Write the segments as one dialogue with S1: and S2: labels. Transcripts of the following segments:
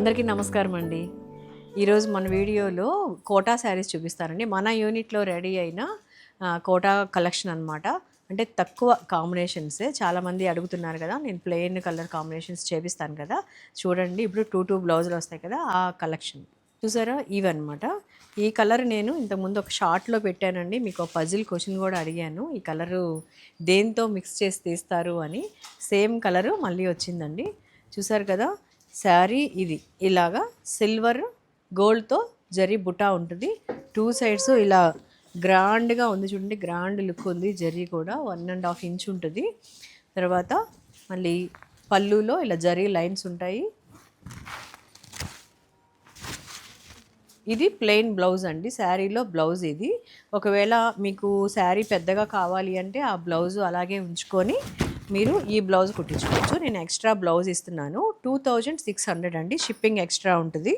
S1: అందరికీ నమస్కారం అండి. ఈరోజు మన వీడియోలో కోటా శారీస్ చూపిస్తారండి. మన యూనిట్లో రెడీ అయిన కోటా కలెక్షన్ అనమాట అంటే తక్కువ కాంబినేషన్సే చాలామంది అడుగుతున్నారు కదా నేను ప్లెయిన్ కలర్ కాంబినేషన్స్ చేపిస్తాను కదా. చూడండి ఇప్పుడు టూ టూ బ్లౌజులు వస్తాయి కదా ఆ కలెక్షన్. చూసారా? ఇవన్నమాట ఈ కలర్ నేను ఇంతకుముందు ఒక షార్ట్లో పెట్టానండి. మీకు ఒక పజిల్ క్వశ్చన్ కూడా అడిగాను. ఈ కలరు దేంతో మిక్స్ చేసి తీస్తారు అని. సేమ్ కలరు మళ్ళీ వచ్చిందండి. చూసారు కదా శారీ ఇది. ఇలాగా సిల్వర్ గోల్డ్తో జరీ బుటా ఉంటుంది. టూ సైడ్స్ ఇలా గ్రాండ్గా ఉంది చూడండి గ్రాండ్ లుక్ ఉంది. జరీ కూడా వన్ అండ్ హాఫ్ ఇంచ్ ఉంటుంది. తర్వాత మళ్ళీ పళ్ళులో ఇలా జరీ లైన్స్ ఉంటాయి. ఇది ప్లెయిన్ బ్లౌజ్ అండి. శారీలో బ్లౌజ్ ఇది. ఒకవేళ మీకు శారీ పెద్దగా కావాలి అంటే ఆ బ్లౌజ్ అలాగే ఉంచుకొని మీరు ఈ బ్లౌజ్ కుట్టించుకోవచ్చు. నేను ఎక్స్ట్రా బ్లౌజ్ ఇస్తున్నాను. టూ థౌజండ్ సిక్స్ హండ్రెడ్ అండి. షిప్పింగ్ ఎక్స్ట్రా ఉంటుంది.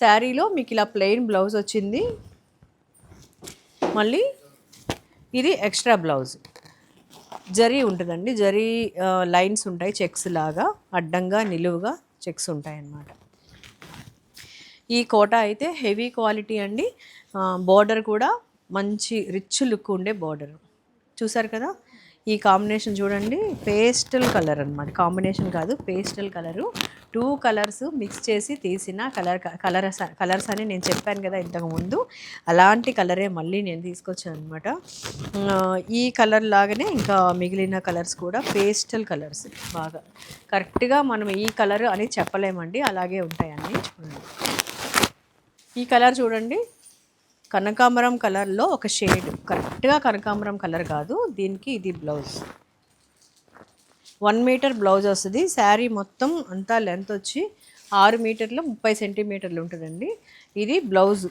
S1: శారీలో మీకు ఇలా ప్లెయిన్ బ్లౌజ్ వచ్చింది. మళ్ళీ ఇది ఎక్స్ట్రా బ్లౌజ్. జరీ ఉంటుందండి. జరీ లైన్స్ ఉంటాయి చెక్స్ లాగా. అడ్డంగా నిలువుగా చెక్స్ ఉంటాయి అన్నమాట ఈ కోట అయితే హెవీ క్వాలిటీ అండి. బార్డర్ కూడా మంచి రిచ్ లుక్ ఉండే బార్డర్ చూసారు కదా? ఈ కాంబినేషన్ చూడండి పేస్టల్ కలర్ అన్నమాట. కాంబినేషన్ కాదు pastel colour. Two colours mix చేసి తీసిన కలర్ కలర్స్ కలర్స్ అని నేను చెప్పాను కదా ఇంతకుముందు అలాంటి కలరే మళ్ళీ నేను తీసుకొచ్చాను అనమాట ఈ కలర్ లాగానే ఇంకా మిగిలిన కలర్స్ కూడా పేస్టల్ కలర్స్ బాగా. కరెక్ట్గా మనం ఈ కలర్ అని చెప్పలేమండి అలాగే ఉంటాయని చూడండి. ఈ కలర్ చూడండి కనకాంబరం కలర్లో ఒక షేడ్. కరెక్ట్గా కనకాంబరం కలర్ కాదు. దీనికి ఇది బ్లౌజ్. వన్ మీటర్ బ్లౌజ్ వస్తుంది. శారీ మొత్తం అంతా లెంత్ వచ్చి ఆరు మీటర్లు ముప్పై సెంటీమీటర్లు ఉంటుందండి. ఇది బ్లౌజ్.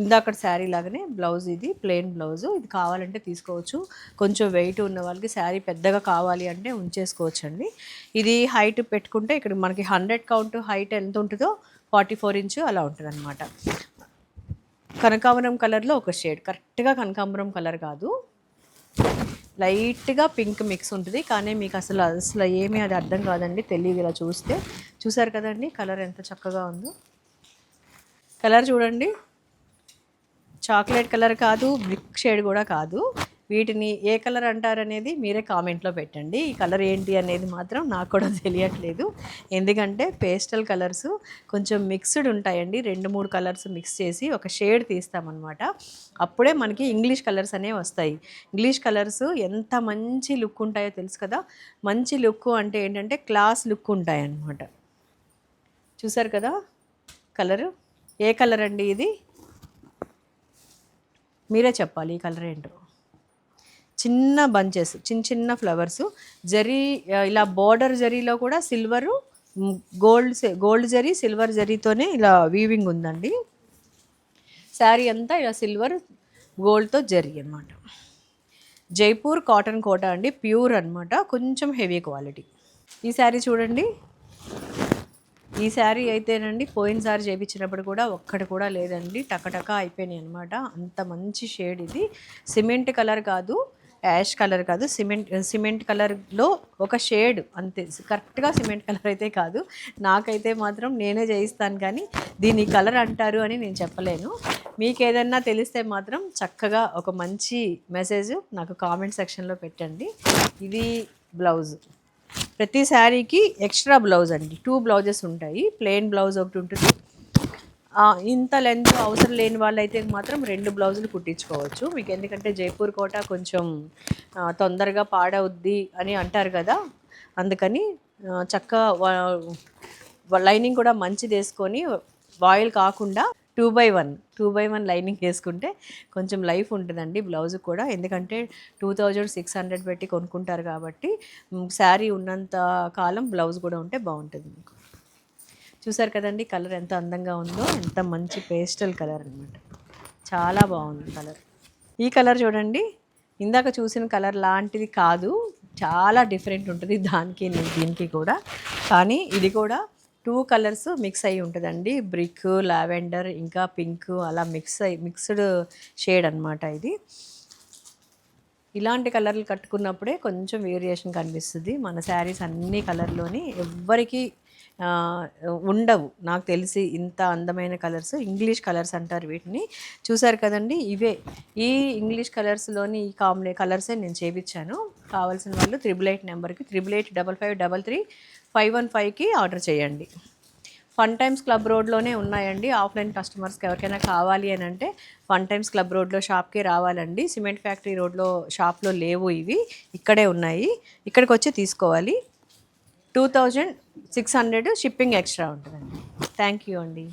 S1: ఇందాక శారీ లాగానే బ్లౌజ్ ఇది ప్లెయిన్ బ్లౌజ్. ఇది కావాలంటే తీసుకోవచ్చు. కొంచెం వెయిట్ ఉన్న వాళ్ళకి శారీ పెద్దగా కావాలి అంటే ఉంచేసుకోవచ్చు అండి ఇది హైట్ పెట్టుకుంటే ఇక్కడ మనకి హండ్రెడ్ కౌంట్ హైట్ ఎంత ఉంటుందో ఫార్టీ ఫోర్ ఇంచు అలా ఉంటుంది అనమాట కనకాంబరం కలర్లో ఒక షేడ్ కరెక్ట్గా కనకాంబరం కలర్ కాదు. లైట్గా పింక్ మిక్స్ ఉంటుంది. కానీ మీకు అసలు అసలు ఏమీ అది అర్థం కాదండి. తెలియదు ఇలా చూస్తే. చూసారు కదండి? కలర్ ఎంత చక్కగా ఉందో. కలర్ చూడండి. చాక్లెట్ కలర్ కాదు. బ్రిక్ షేడ్ కూడా కాదు. వీటిని ఏ కలర్ అంటారనేది మీరే కామెంట్లో పెట్టండి. ఈ కలర్ ఏంటి అనేది మాత్రం నాకు కూడా తెలియట్లేదు. ఎందుకంటే పేస్టల్ కలర్స్ కొంచెం మిక్స్డ్ ఉంటాయండి. రెండు మూడు కలర్స్ మిక్స్ చేసి ఒక షేడ్ తీస్తామన్నమాట. అప్పుడే మనకి ఇంగ్లీష్ కలర్స్ అనేవి వస్తాయి. ఇంగ్లీష్ కలర్స్ ఎంత మంచి లుక్ ఉంటాయో తెలుసు కదా? మంచి లుక్ అంటే ఏంటంటే క్లాస్ లుక్ ఉంటాయి అన్నమాట చూసారు కదా కలరు? ఏ కలర్ అండి ఇది? మీరే చెప్పాలి ఈ కలర్ ఏంటో. చిన్న బంచెస్ చిన్న చిన్న ఫ్లవర్స్. జరీ ఇలా బోర్డర్ జరీలో కూడా silver gold gold zari silver జరీతోనే ఇలా వీవింగ్ ఉందండి. శారీ అంతా ఇలా సిల్వర్ గోల్డ్తో జరీ అన్నమాట. జైపూర్ కాటన్ కోట అండి ప్యూర్ అన్నమాట కొంచెం హెవీ క్వాలిటీ. ఈ శారీ చూడండి. ఈ శారీ అయితేనండి పోయినసారి చేయించినప్పుడు కూడా ఒక్కటి కూడా లేదండి టకటక అయిపోయినాయి అనమాట అంత మంచి షేడ్ ఇది. సిమెంట్ కలర్ కాదు యాష్ కలర్ కాదు సిమెంట్ సిమెంట్ కలర్లో ఒక షేడ్ అంతే. కరెక్ట్గా సిమెంట్ కలర్ అయితే కాదు. నాకైతే మాత్రం నేనే చేయిస్తాను కానీ దీని కలర్ అంటారు అని నేను చెప్పలేను. మీకు ఏదన్నా తెలిస్తే మాత్రం చక్కగా ఒక మంచి మెసేజ్ నాకు కామెంట్ సెక్షన్లో పెట్టండి. ఇది బ్లౌజ్. ప్రతి శారీకి ఎక్స్ట్రా బ్లౌజ్ అండి. టూ బ్లౌజెస్ ఉంటాయి. ప్లెయిన్ బ్లౌజ్ ఒకటి ఉంటుంది. ఇంత లెంత్ అవసరం లేని వాళ్ళైతే మాత్రం రెండు బ్లౌజులు కుట్టించుకోవచ్చు. మీకు ఎందుకంటే జైపూర్ కోట కొంచెం తొందరగా పాడవుద్ది అని అంటారు కదా. అందుకని చక్క లైనింగ్ కూడా మంచిది వేసుకొని వాయిల్ కాకుండా two by one two by one lining వేసుకుంటే కొంచెం లైఫ్ ఉంటుందండి బ్లౌజ్ కూడా. ఎందుకంటే టూ థౌజండ్ సిక్స్ హండ్రెడ్ పెట్టి కొనుక్కుంటారు కాబట్టి శారీ ఉన్నంత కాలం బ్లౌజ్ కూడా ఉంటే బాగుంటుంది మీకు. చూసారు కదండి కలర్ ఎంత అందంగా ఉందో ఎంత మంచి పేస్టల్ కలర్ అనమాట చాలా బాగుంది కలర్. ఈ కలర్ చూడండి ఇందాక చూసిన కలర్ లాంటిది కాదు చాలా డిఫరెంట్ ఉంటుంది దానికి దీనికి కూడా. కానీ ఇది కూడా టూ కలర్స్ మిక్స్ అయి ఉంటుందండి. బ్రిక్ లావెండర్ ఇంకా పింక్ అలా మిక్స్ అయి మిక్స్డ్ షేడ్ అన్నమాట ఇది. ఇలాంటి కలర్లు కట్టుకున్నప్పుడే కొంచెం వేరియేషన్ కనిపిస్తుంది. మన శారీస్ అన్ని కలర్లోని ఎవ్వరికీ ఉండవు. నాకు తెలిసి ఇంత అందమైన కలర్స్ ఇంగ్లీష్ కలర్స్ అంటారు వీటిని. చూసారు కదండి ఇవే. ఈ ఇంగ్లీష్ కలర్స్లోని ఈ కాంబినే కలర్సే నేను చేపించాను కావాల్సిన వాళ్ళు త్రిబుల్ ఎయిట్ నెంబర్కి triple eight double five double three five one ఫైవ్కి ఆర్డర్ చేయండి. ఫన్ టైమ్స్ క్లబ్ రోడ్లోనే ఉన్నాయండి. ఆఫ్లైన్ కస్టమర్స్కి ఎవరికైనా కావాలి అని అంటే ఫన్ టైమ్స్ క్లబ్ రోడ్లో షాప్కి రావాలండి. సిమెంట్ ఫ్యాక్టరీ రోడ్లో షాప్లో లేవు ఇవి. ఇక్కడే ఉన్నాయి. ఇక్కడికి వచ్చి తీసుకోవాలి. Two thousand six hundred shipping extra ఉంటుందండి. థ్యాంక్ యూ అండి.